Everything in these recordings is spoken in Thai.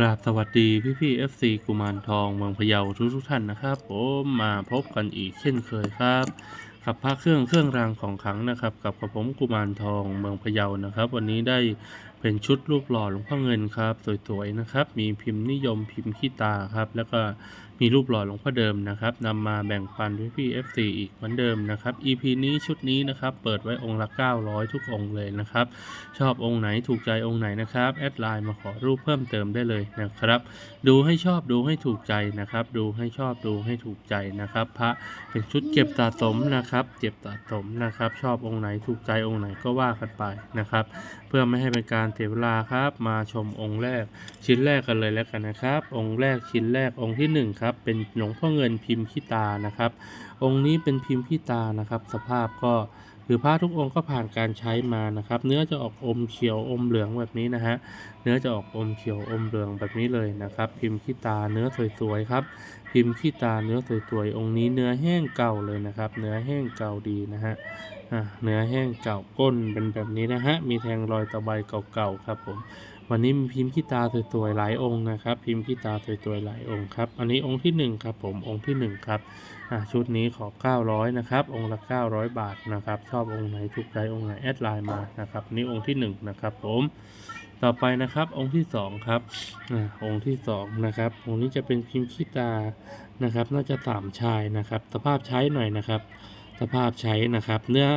กราบสวัสดีพี่พี่ FC กุมารทองเมืองพะเยาทุกทุกท่านนะครับ ผมมาพบกันอีกเช่นเคยครับ กับพระเครื่องเครื่องรางของขลังนะครับ กับกระผมกุมารทองเมืองพะเยานะครับ วันนี้ได้เป็นชุดรูปหล่อหลวงพ่อเงินครับ สวยๆนะครับ มีพิมพ์นิยมพิมพ์ขี้ตาครับ แล้วก็มีรูปหล่อหลวงพ่อเดิมนะครับนำมาแบ่งปันพี่พี่ FC อีกเหมือนเดิมนะครับ EP นี้ชุดนี้นะครับ เปิดไว้องค์ละ 900 ทุกองค์เลยนะครับ ชอบองค์ไหนถูกใจองค์ไหนนะครับแอดไลน์มาขอรูปเพิ่มเติมได้เลยนะครับ ดูให้ชอบดูให้ถูกใจนะครับ ดูให้ชอบดูให้ถูกใจนะครับ พระเป็นชุดเก็บสะสมนะครับ เก็บสะสมนะครับ ชอบองค์ไหนถูกใจองค์ไหนก็ว่ากันไปนะครับเพื่อไม่ให้เป็นการเสียเวลาครับ มาชมองค์แรกชิ้นแรกกันเลยแล้วกันนะครับ องค์แรกชิ้นแรกองค์ที่หนึ่งครับเป็นหลวงพ่อเงินพิมพ์ขี้ตานะครับ องค์นี้เป็นพิมพ์ขี้ตานะครับ สภาพก็ คือผ้าทุกองค์ก็ผ่านการใช้มานะครับ เนื้อจะออกอมเขียวอมเหลืองแบบนี้นะฮะ เนื้อจะออกอมเขียวอมเหลืองแบบนี้เลยนะครับ พิมพ์ขี้ตาเนื้อสวยๆครับ พิมพ์ขี้ตาเนื้อสวยๆองค์นี้เนื้อแห้งเก่าเลยนะครับ เนื้อแห้งเก่าดีนะฮะเนื้อแห้งเก่าก้นเป็นแบบนี้นะฮะ มีแทงรอยตะไบเก่าๆครับผม วันนี้มีพิมพ์ขี้ตาสวยๆหลายองค์นะครับ พิมพ์ขี้ตาสวยๆหลายองค์ครับ อันนี้องค์ที่หนึ่งครับ ผมองค์ที่หนึ่งครับชุดนี้ขอ 900 นะครับ องค์ละ 900 บาทนะครับ ชอบองค์ไหนถูกใจองค์ไหนแอดไลน์มานะครับนี่องค์ที่หนึ่งนะครับผมต่อไปนะครับองค์ที่สองครับอองค์ที่สองนะครับองค์นี้จะเป็นพิมพ์ขี้ตานะครับ น่าจะสามชายนะครับ สภาพใช้หน่อยนะครับ สภาพใช้นะครับ เนื้อ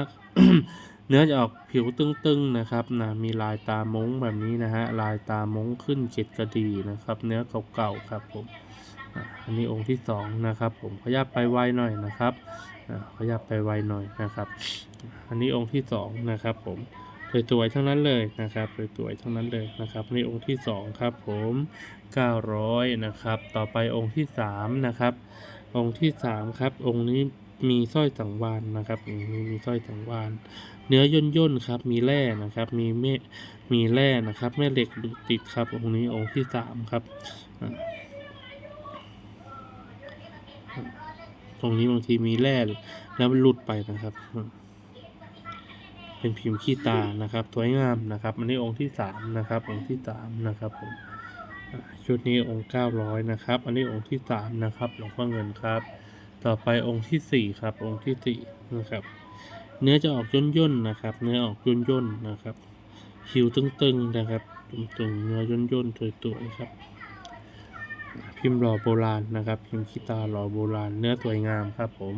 เนื้อจะออกผิวตึงๆนะครับนะมีลายตามงแบบนี้นะฮะลายตามงขึ้นเกล็ดกระดีนะครับ เนื้อเก่าๆครับผมอันนี้องค์ที่สองนะครับผมขยับไปไวหน่อยนะครับอะขยับไปไวหน่อยนะครับ อันนี้องค์ที่สองนะครับผมสวยๆทั้งนั้นเลยนะครับสวยๆทั้งนั้นเลยนะครับนี่องค์ที่สองครับผม 900 นะครับ ต่อไปองค์ที่สามนะครับ องค์ที่สามครับ องค์นี้ มีสร้อยสังวานนะครับองนี้มีสร้อยสังวาน เนื้อย่นย่นๆครับ มีแร่นะครับ มีเมมีแร่นะครับแม่เหล็กดูติดครับองค์นี้องค์ที่สามครับตรงนี้บางทีมีแร่แล้วมันหลุดไปนะครับ เป็นพิมพ์ขี้ตานะครับสวยงามนะครับอันนี้องค์ที่สามนะครับ องค์ที่สามนะครับผมชุดนี้องค์เก้าร้อยนะครับ อันนี้องค์ที่สามนะครับหลวงพ่อเงินครับ ต่อไปองค์ที่สี่ครับ องค์ที่สี่นะครับ เนื้อจะออกย่นย่นๆนะครับ เนื้อออกย่นย่นๆนะครับ คิ้วตึงๆนะครับตึงๆเนื้อย่นย่นๆสวยๆครับ พิมพ์หล่อโบราณนะครับ พิมพ์ขี้ตาหล่อโบราณ เนื้อสวยงามครับ ผม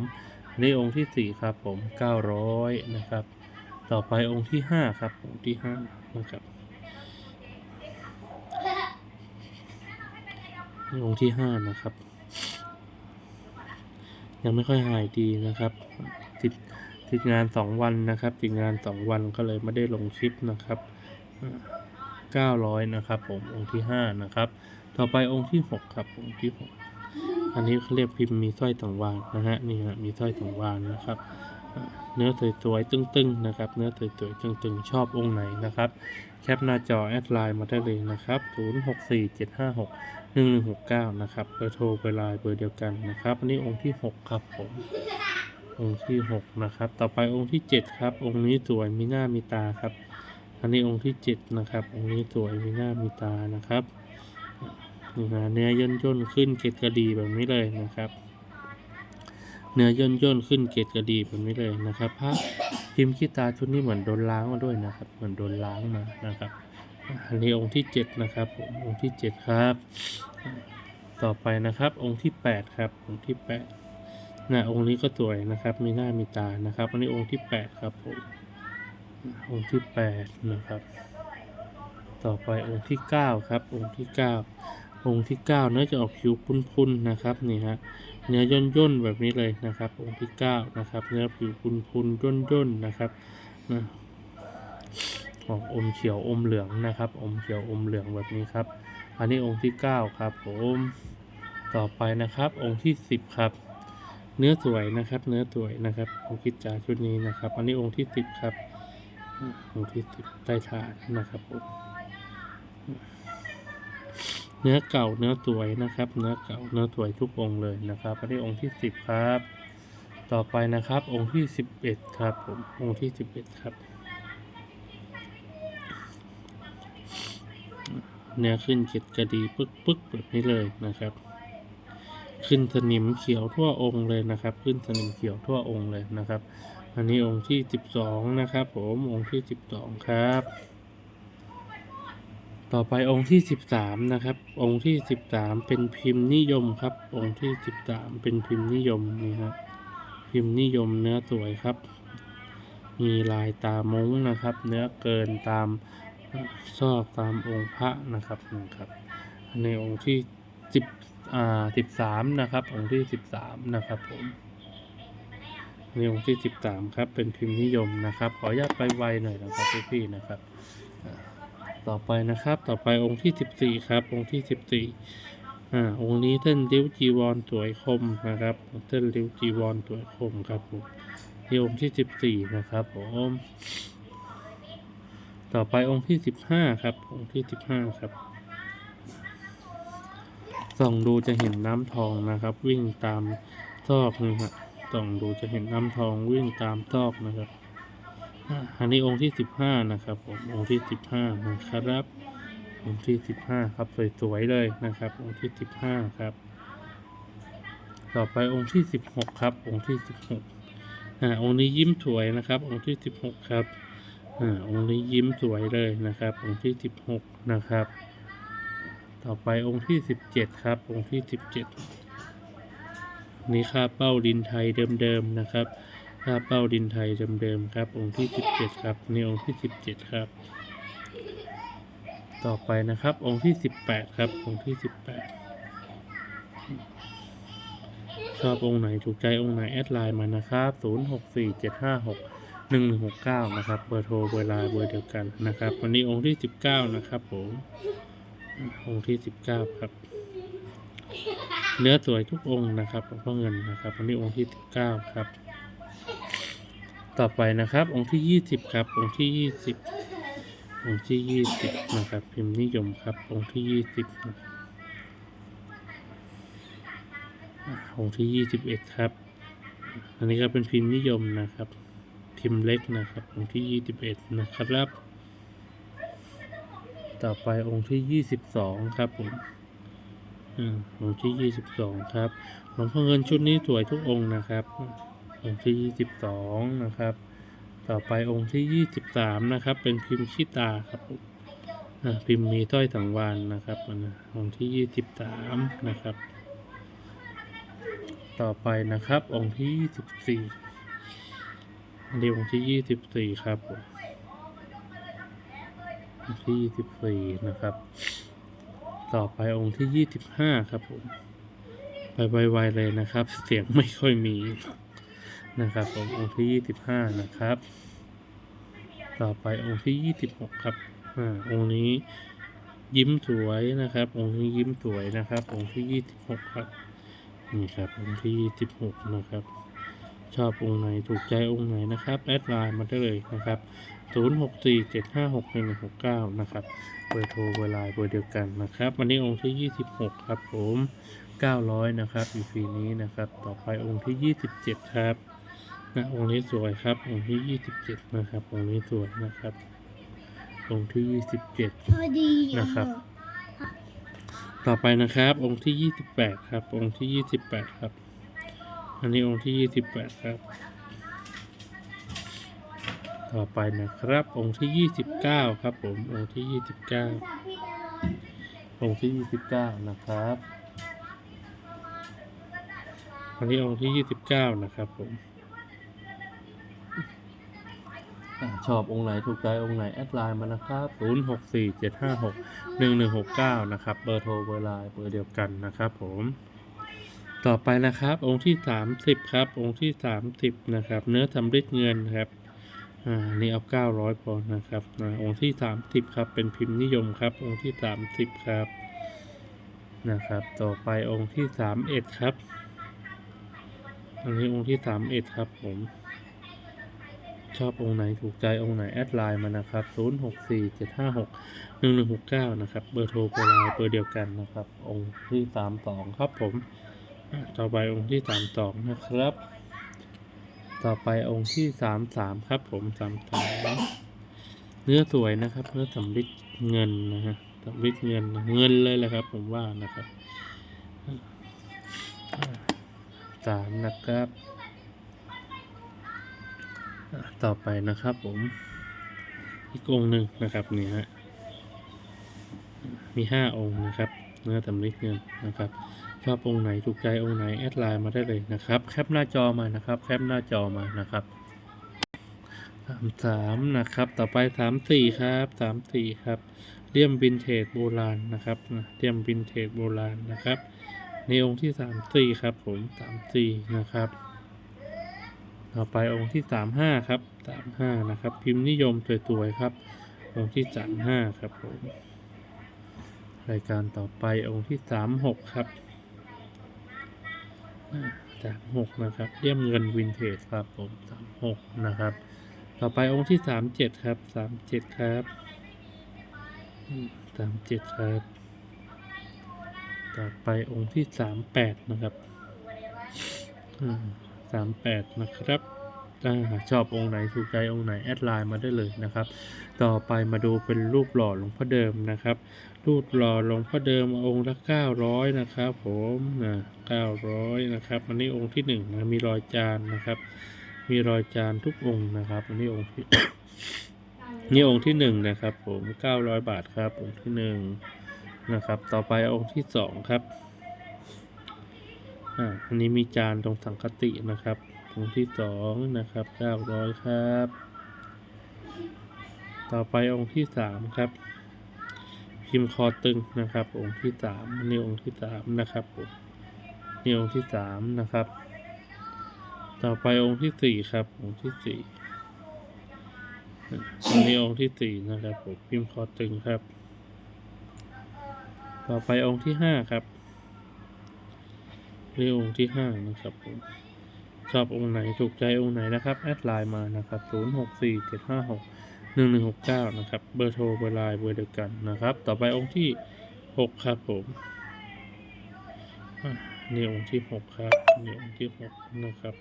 อันนี้องค์ที่สี่ครับผมเก้าร้อยนะครับ ต่อไปองค์ที่ห้าครับ องค์ที่ห้านะครับนี่องค์ที่ห้านะครับ ยังไม่ค่อยหายดีนะครับ ติดติดงานสองวันนะครับ ติดงานสองวันก็เลยไม่ได้ลงคลิปนะครับเก้าร้อยนะครับ ผมองค์ที่ห้านะครับ ต่อไปองค์ที่หกครับองค์ที่หกอันนี้เขาเรียกพิมพ์มีสร้อยต่างวานนะฮะนี่ฮะมีสร้อยต่างวานนะครับ เนื้อสวยๆตึงๆนะครับ เนื้อสวยๆตึงๆ ชอบองค์ไหนนะครับ แคปหน้าจอแอดไลน์มาได้เลยนะครับ 064756 1169 นะครับเบอร์โทรเบอร์ไลน์เบอร์เดียวกันนะครับอันนี้องค์ที่ 6 ครับผม องค์ที่ 6 นะครับ ต่อไปองค์ที่ 7 ครับ องค์นี้สวยมีหน้ามีตาครับ อันนี้องค์ที่ 7 นะครับ องค์นี้สวยมีหน้ามีตานะครับนี่นะเนื้อย่นย่นๆขึ้นเกล็ดกระดีแบบนี้เลยนะครับ เนื้อย่นย่นๆขึ้นเกล็ดกระดีแบบนี้เลยนะครับพระพิมพ์ขี้ตาชุดนี้เหมือนโดนล้างมาด้วยนะครับ เหมือนโดนล้างมานะครับอันนี้องค์ที่เจ็ดนะครับผมองค์ที่เจ็ดครับ ต่อไปนะครับ องค์ที่แปดครับ องค์ที่แปดนะองค์นี้ก็สวยนะครับ มีหน้ามีตานะครับ อันนี้องค์ที่แปดครับผมองค์ที่แปดนะครับ ต่อไปองค์ที่เก้าครับ องค์ที่เก้า องค์ที่เก้าเนื้อจะออกผิวพุนๆนะครับนี่ฮะเนื้อย่นย่นๆแบบนี้เลยนะครับ องค์ที่เก้านะครับ เนื้อผิวพุนๆย่นย่นๆนะครับนะออกอมเขียวอมเหลืองนะครับ อมเขียวอมเหลืองแบบนี้ครับ อันนี้องค์ที่เก้าครับผมต่อไปนะครับ องค์ที่สิบครับ เนื้อสวยนะครับ เนื้อสวยนะครับองค์คิดจาชุดนี้นะครับ อันนี้องค์ที่สิบครับอ่าองค์ที่สิบใต้ฐานนะครับผม เนื้อเก่าเนื้อสวยนะครับ เนื้อเก่าเนื้อสวยทุกองค์เลยนะครับอันนี้องค์ที่สิบครับ ต่อไปนะครับ องค์ที่สิบเอ็ดครับผมองค์ที่สิบเอ็ดครับ เนื้อขึ้นเกล็ดกระดีปึ๊กปึ๊กแบบนี้เลยนะครับ ขึ้นสนิมเขียวทั่วองค์เลยนะครับ ขึ้นสนิมเขียวทั่วองค์เลยนะครับ อันนี้องค์ที่สิบสองนะครับ ผมองค์ที่สิบสองครับ ต่อไปองค์ที่สิบสามนะครับ องค์ที่สิบสามเป็นพิมพ์นิยมครับ องค์ที่สิบสามเป็นพิมพ์นิยมนี่ครับพิมพ์นิยมเนื้อสวยครับ มีลายตามุ้งนะครับ เนื้อเกินตามซอกตามองค์พระนะครับนะครับ ในองค์ที่สิบอ่าสิบสามนะครับ องค์ที่สิบสามนะครับผมในองค์ที่สิบสามครับ เป็นพิมพ์นิยมนะครับ ขออนุญาตไปไวหน่อยนะครับพี่ๆนะครับ ต่อไปนะครับ ต่อไปองค์ที่สิบสี่ครับ องค์ที่สิบสี่อ่าองค์นี้เส้นริ้วจีวรสวยคมนะครับเส้นริ้วจีวรสวยคมครับผมที่องค์ที่สิบสี่นะครับผมต่อไปองค์ที่สิบห้าครับ องค์ที่สิบห้าครับส่องดูจะเห็นน้ำทองนะครับ วิ่งตามซอกนี่ครับส่องดูจะเห็นน้ำทองวิ่งตามซอกนะครับ อันนี้องค์ที่สิบห้านะครับผมองค์ที่สิบห้านะครับ องค์ที่สิบห้าครับสวยๆเลยนะครับ องค์ที่สิบห้าครับ ต่อไปองค์ที่สิบหกครับ องค์ที่สิบหกอ่าองค์นี้ยิ้มสวยนะครับ องค์ที่สิบหกครับอ่าองค์นี้ยิ้มสวยเลยนะครับ องค์ที่สิบหกนะครับ ต่อไปองค์ที่สิบเจ็ดครับ องค์ที่สิบเจ็ดนี่ค่าเป้าดินไทยเดิมๆนะครับ ค่าเป้าดินไทยเดิมๆครับ องค์ที่สิบเจ็ดครับนี่องค์ที่สิบเจ็ดครับ ต่อไปนะครับ องค์ที่สิบแปดครับ องค์ที่สิบแปดชอบองค์ไหนถูกใจองค์ไหนแอดไลน์มานะครับ 0 6 4 7 5 6 1 1 6 9 นะครับ เบอร์โทรเบอร์ไลน์เบอร์เดียวกันนะครับ วันนี้องค์ที่ 19 นะครับผมองค์ที่ 19 ครับ เนื้อสวยทุกองค์นะครับหลวงพ่อเงินนะครับ วันนี้องค์ที่ 19 ครับ ต่อไปนะครับ องค์ที่ 20 ครับ องค์ที่ 20 องค์ที่ 20 นะครับ พิมพ์นิยมครับ องค์ที่ 20นะครับองค์ที่ยี่สิบเอ็ดครับ อันนี้ก็เป็นพิมพ์นิยมนะครับ พิมพ์เล็กนะครับ องค์ที่ยี่สิบเอ็ดนะครับ ต่อไปองค์ที่ยี่สิบสองครับผมอ่าองค์ที่ยี่สิบสองครับหลวงพ่อเงินชุดนี้สวยทุกองค์นะครับ องค์ที่ยี่สิบสองนะครับ ต่อไปองค์ที่ยี่สิบสามนะครับ เป็นพิมพ์ชิตาครับผมพิมพ์มีต้อยสังวานนะครับอันะองค์ที่ยี่สิบสามนะครับ ต่อไปนะครับองค์ที่ยี่สิบสี่อันนี้องค์ที่ยี่สิบสี่ครับองค์ที่ยี่สิบสี่นะครับ ต่อไปองค์ที่ยี่สิบห้าครับผมไปไวๆเลยนะครับ เสียงไม่ค่อยมี นะครับผมองค์ที่ยี่สิบห้านะครับ ต่อไปองค์ที่ยี่สิบหกครับอ่าองค์นี้ยิ้มสวยนะครับ องค์นี้ยิ้มสวยนะครับ องค์ที่ยี่สิบหกครับนี่ครับองค์ที่สิบหกนะครับ ชอบองค์ไหนถูกใจองค์ไหนนะครับแอดไลน์มาได้เลยนะครับศูนย์หกสี่เจ็ดห้าหกหนึ่งหกเก้านะครับเบอร์โทรเบอร์ไลน์เบอร์เดียวกันนะครับ วันนี้องค์ที่ยี่สิบหกครับผมเก้าร้อยนะครับอีฟีนี้นะครับ ต่อไปองค์ที่ยี่สิบเจ็ดครับ นะองค์นี้สวยครับองค์ที่ยี่สิบเจ็ดนะครับองค์นี้สวยนะครับองค์ที่ยี่สิบเจ็ดพอดีนะครับ ต่อไปนะครับ องค์ที่ยี่สิบแปดครับ องค์ที่ยี่สิบแปดครับ อันนี้องค์ที่ยี่สิบแปดครับ ต่อไปนะครับ องค์ที่ยี่สิบเก้าครับผมองค์ที่ยี่สิบเก้าองค์ที่ยี่สิบเก้านะครับอันนี้องค์ที่ยี่สิบเก้านะครับผม ชอบองค์ไหนถูกใจองค์ไหนแอดไลน์มานะครับ 0 6 4 7 5 6 1 1 6 9 นะครับ เบอร์โทรเบอร์ไลน์เบอร์เดียวกันนะครับผม ต่อไปนะครับ องค์ที่ 30 ครับ องค์ที่ 30 นะครับ เนื้อทำริดเงินครับ อ่า นี่เอา 900 พอนะครับอ่าองค์ที่ 30 ครับ เป็นพิมพ์นิยมครับ องค์ที่ 30 ครับ นะครับ ต่อไปองค์ที่ 31 ครับ อันนี้องค์ที่ 31 ครับผม ชอบองค์ไหนถูกใจองค์ไหนแอดไลน์มานะครับ 0 6 4 7 5 6 1 1 6 9 นะครับ เบอร์โทรเบอร์ไลน์เบอร์เดียวกันนะครับ องค์ที่ 32 ครับผม ต่อไปองค์ที่ 32 นะครับ ต่อไปองค์ที่ 33 ครับผม33เนื้อสวยนะครับเนื้อสำริดเงินนะฮะสำริดเงินเงินเลยแหละครับ ผมว่านะครับสามนะครับ ต่อไปนะครับผม อีกองหนึ่งนะครับนี่ฮะมีห้าองค์นะครับ เนื้อสำริดเงินนะครับชอบองค์ไหนถูกใจองค์ไหนแอดไลน์มาได้เลยนะครับ แคปหน้าจอมานะครับ แคปหน้าจอมานะครับสามสามนะครับ ต่อไปสามสี่ครับสามสี่ครับเลี่ยมวินเทจโบราณนะครับเลี่ยมวินเทจโบราณนะครับ ในองค์ที่สามสี่ครับผมสามสี่นะครับ ต่อไปองค์ที่สามห้าครับสามห้านะครับ พิมพ์นิยมสวยๆครับ องค์ที่สามห้าครับผมรายการต่อไปองค์ที่สามหกครับสามหกนะครับเลี่ยมเงินวินเทจครับผมสามหกนะครับ ต่อไปองค์ที่สามเจ็ดครับสามเจ็ดครับสามเจ็ดครับ ต่อไปองค์ที่สามแปดนะครับ สามแปดนะครับอชอบองค์ไหนถูกใจองค์ไหนแอดไลน์มาได้เลยนะครับ ต่อไปมาดูเป็นรูปหล่อหลวงพ่อเดิมนะครับ รูปหล่อหลวงพ่อเดิมองค์ละเก้าร้อยนะครับ ผมนะเก้าร้อยนะครับ อันนี้องค์ที่หนึ่งนะมีรอยจานนะครับ มีรอยจานทุกองค์นะครับ อันนี้องค์ที่นี่องค์ที่หนึ่งนะครับ ผมเก้าร้อยบาทครับ องค์ที่หนึ่งนะครับ ต่อไปองค์ที่สองครับ อ่าอันนี้มีจานตรงสังคตินะครับองค์ที่สองนะครับเก้าร้อยครับ ต่อไปองค์ที่สามครับ พิมพ์คอตึงนะครับ องค์ที่สามนี่องค์ที่สามนะครับผมนี่องค์ที่สามนะครับ ต่อไปองค์ที่สี่ครับองค์ที่สี่อันนี้องค์ที่สี่นะครับผมพิมพ์คอตึงครับ ต่อไปองค์ที่ห้าครับ นี่องค์ที่ห้านะครับผมชอบองค์ไหนถูกใจองค์ไหนนะครับแอดไลน์มานะครับศูนย์หกสี่เจ็ดห้าหกหนึ่งหนึ่งหกเก้านะครับเบอร์โทรเบอร์ไลน์เบอร์เดียวกันนะครับ ต่อไปองค์ที่หกครับผมนี่องค์ที่หกครับนี่องค์ที่หกนะครับ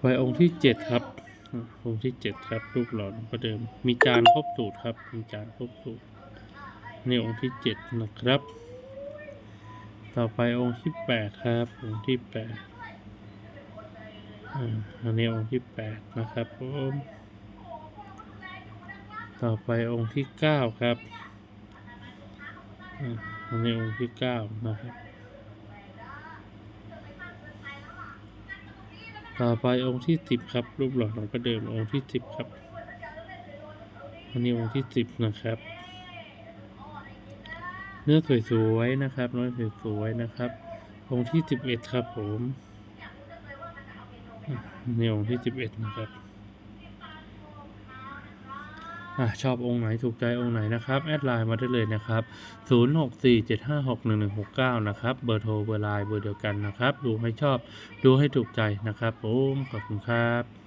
ไปองค์ที่เจ็ดครับองค์ที่เจ็ดครับรูปหล่อหลวงพ่อเดิม มีจานครบสูตรครับมีจานครบสูตรนี่องค์ที่เจ็ดนะครับ ต่อไปองค์ที่แปดครับ องค์ที่แปดอันนี้องค์ที่แปดนะครับผมต่อไปองค์ที่เก้าครับอันนี้องค์ที่เก้านะครับ ต่อไปองค์ที่สิบครับ รูปหล่อหลวงพ่อเดิมองค์ที่สิบครับอันนี้องค์ที่สิบนะครับ เนื้อสวยๆนะครับเนื้อสวยๆนะครับองค์ที่สิบเอ็ดครับผมนี่องค์ที่สิบเอ็ดนะครับอะชอบองค์ไหนถูกใจองค์ไหนนะครับ แอดไลน์มาได้เลยนะครับ 0 6 4 7 5 6 1 1 6 9 นะครับ เบอร์โทรเบอร์ไลน์เบอร์เดียวกันนะครับ ดูให้ชอบดูให้ถูกใจนะครับผมขอบคุณครับ